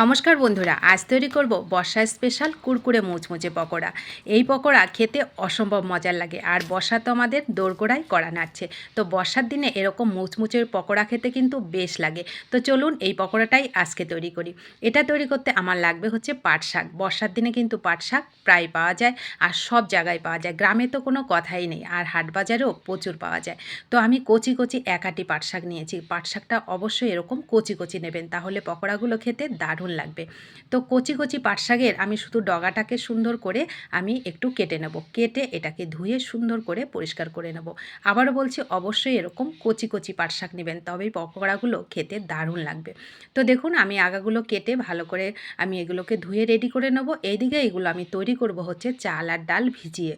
নমস্কার বন্ধুরা, আজ তৈরি করব বর্ষায় স্পেশাল কুরকুরে মুচমুচে পকোড়া। এই পকোড়া খেতে অসম্ভব মজার লাগে, আর বর্ষা তো আমাদের দোরগোড়ায় করা নাড়ছে। তো বর্ষার দিনে এরকম মুচমুচের পকোড়া খেতে কিন্তু বেশ লাগে। তো চলুন এই পকোড়াটাই আজকে তৈরি করি। এটা তৈরি করতে আমার লাগবে হচ্ছে পাট শাক। বর্ষার দিনে কিন্তু পাট শাক প্রায় পাওয়া যায়, আর সব জায়গায় পাওয়া যায়। গ্রামে তো কোনো কথাই নেই, আর হাট বাজারেও প্রচুর পাওয়া যায়। তো আমি কচি কচি একাটি পাট শাক নিয়েছি। পাট শাকটা অবশ্যই এরকম কচি কচি নেবেন, তাহলে পকোড়াগুলো খেতে দারুণ লাগবে? তো কচি কচি পাট শাকের আমি শুধু ডগাটাকে সুন্দর করে আমি একটু কেটে নেব। কেটে এটাকে ধুয়ে সুন্দর করে পরিষ্কার করে নেব। আবারও বলছি, অবশ্যই এরকম কচি কচি পাট শাক নেবেন, তবেই পকোড়াগুলো খেতে দারুণ লাগবে। তো দেখুন, আমি আগাগুলো কেটে ভালো করে আমি এগুলোকে ধুয়ে রেডি করে নেব। এইদিকে এগুলো আমি তৈরি করব হচ্ছে চাল আর ডাল ভিজিয়ে।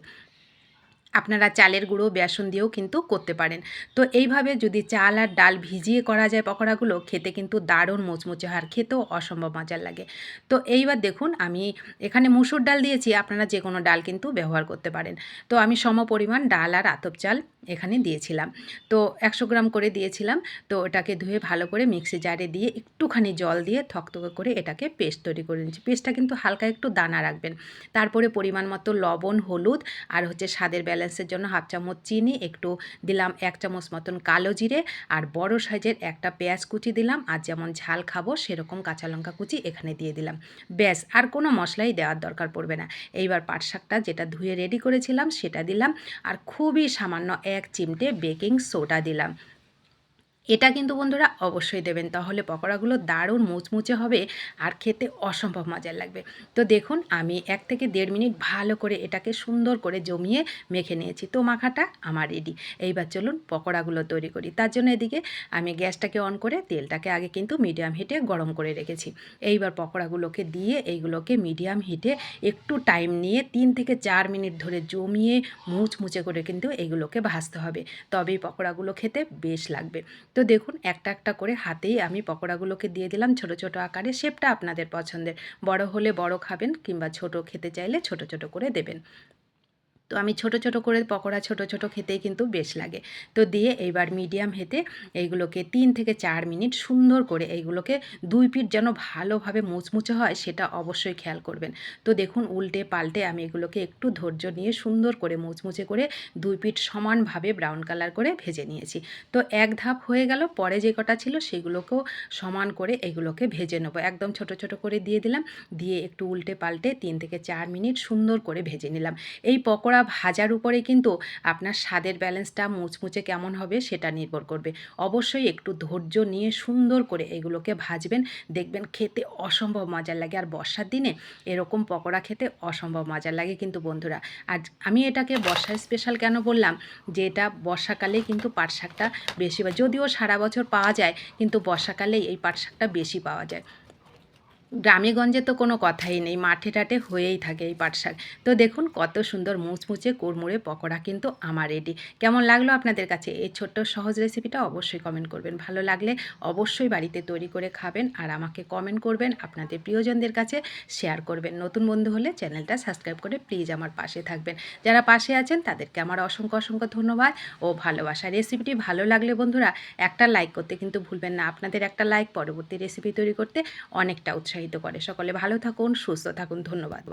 আপনারা চালের গুঁড়ো, বেসন দিয়েও কিন্তু করতে পারেন। তো এইভাবে যদি চাল আর ডাল ভিজিয়ে করা যায় পকোড়াগুলো, খেতে কিন্তু দারুণ মুচমুচে আর খেতেও অসম্ভব মজার লাগে। তো এইবার দেখুন, আমি এখানে মুসুর ডাল দিয়েছি, আপনারা যে কোনো ডাল কিন্তু ব্যবহার করতে পারেন। তো আমি সম পরিমাণ ডাল আর আতপ চাল এখানে দিয়েছিলাম। তো একশো গ্রাম করে দিয়েছিলাম, তো ওটাকে ধুয়ে ভালো করে মিক্সি জারে দিয়ে একটুখানি জল দিয়ে থকথকে করে এটাকে পেস্ট তৈরি করে নিচ্ছি পেস্টটা কিন্তু হালকা একটু দানা রাখবেন। তারপরে পরিমাণ মতো লবণ, হলুদ আর হচ্ছে স্বাদের ব্যালেন্সের জন্য হাফ চামচ চিনি, একটু দিলাম এক চামচ মতন কালো জিরে আর বড় সাইজের একটা পেঁয়াজ কুচি দিলাম আর যেমন ঝাল খাব সেরকম কাঁচা লঙ্কা কুচি এখানে দিয়ে দিলাম। ব্যাস, আর কোনো মশলাই দেওয়ার দরকার পড়বে না। এইবার পাট শাকটা যেটা ধুয়ে রেডি করেছিলাম সেটা দিলাম আর খুবই সামান্য এক চিমটে বেকিং সোডা দিলাম। এটা কিন্তু বন্ধুরা অবশ্যই দেবেন। তাহলে পকোড়াগুলো দারুণ মুচমুচে হবে আর খেতে অসম্ভব মজার লাগবে। তো দেখুন, আমি এক থেকে দেড় মিনিট ভালো করে এটাকে সুন্দর করে জমিয়ে মেখে নিয়েছি। তো মাখাটা আমার রেডি এইবার চলুন পকোড়াগুলো তৈরি করি। তার জন্য এদিকে আমি গ্যাসটাকে অন করে তেলটাকে আগে কিন্তু মিডিয়াম হিটে গরম করে রেখেছি। এইবার পকোড়াগুলোকে দিয়ে এইগুলোকে মিডিয়াম হিটে একটু টাইম নিয়ে তিন থেকে চার মিনিট ধরে জমিয়ে মুচমুচে করে কিন্তু এইগুলোকে ভাজতে হবে। তবেই পকোড়াগুলো খেতে বেশ লাগবে। তো দেখুন, একটা একটা করে হাতেই আমি পকোড়াগুলোকে দিয়ে দিলাম ছোট ছোট আকারে শেপটা আপনাদের পছন্দের। বড় হলে বড় খাবেন কিংবা ছোট খেতে চাইলে ছোট ছোট করে দেবেন। তো আমি ছোট ছোট করে পকোড়া ছোট ছোট খেতেই কিন্তু বেশ লাগে। তো দিয়ে এইবার মিডিয়াম হেতে এইগুলোকে তিন থেকে চার মিনিট সুন্দর করে এইগুলোকে দুই পিঠ যেন ভালোভাবে মুচমুচে হয় সেটা অবশ্যই খেয়াল করবেন। তো দেখুন উল্টে পাল্টে আমি এগুলোকে একটু ধৈর্য নিয়ে সুন্দর করে মুচমুচে করে দুই পিঠ সমানভাবে ব্রাউন কালার করে ভেজে নিয়েছি। তো এক ধাপ হয়ে গেল, পরে যে কটা ছিল সেগুলোকেও সমান করে এগুলোকে ভেজে নেব। একদম ছোট ছোট করে দিয়ে দিলাম, দিয়ে একটু উল্টে পাল্টে তিন থেকে চার মিনিট সুন্দর করে ভেজে নিলাম। এই পকোড়া ভাজার উপরে কিন্তু আপনার স্বাদের ব্যালেন্সটা মুচমুচে কেমন হবে সেটা নির্ভর করবে। অবশ্যই একটু ধৈর্য নিয়ে সুন্দর করে এগুলোকে ভাজবেন। দেখবেন খেতে অসম্ভব মজার লাগে আর বর্ষার দিনে এরকম পকোড়া খেতে অসম্ভব মজার লাগে কিন্তু বন্ধুরা। আর আমি এটাকে বর্ষার স্পেশাল কেন বললাম? যে এটা বর্ষাকালেই কিন্তু পাট শাকটা বেশি বা যদিও সারা বছর পাওয়া যায়, কিন্তু বর্ষাকালেই এই পাট শাকটা বেশি পাওয়া যায়। গ্রামেগঞ্জে তো কোনো কথাই নেই মাঠে টাটে হয়েই থাকে এই পাট শাক। তো দেখুন কত সুন্দর মুচমুচে কুড়মুড়ে পকোড়া কিন্তু আমার রেডি। কেমন লাগল আপনাদের কাছে? এই ছোট্ট সহজ রেসিপিটা অবশ্যই কমেন্ট করবেন। ভালো লাগলে অবশ্যই বাড়িতে তৈরি করে খাবেন আর আমাকে কমেন্ট করবেন, আপনাদের প্রিয়জনদের কাছে শেয়ার করবেন। নতুন বন্ধু হলে চ্যানেলটা সাবস্ক্রাইব করে প্লিজ আমার পাশে থাকবেন। যারা পাশে আছেন তাদেরকে আমার অসংখ্য অসংখ্য ধন্যবাদ ও ভালোবাসা। রেসিপিটি ভালো লাগলে বন্ধুরা একটা লাইক করতে কিন্তু ভুলবেন না। আপনাদের একটা লাইক পরবর্তী রেসিপি তৈরি করতে অনেকটা উৎসাহ উৎসাহিত করে। সকলে ভালো থাকুন সুস্থ থাকুন। ধন্যবাদ।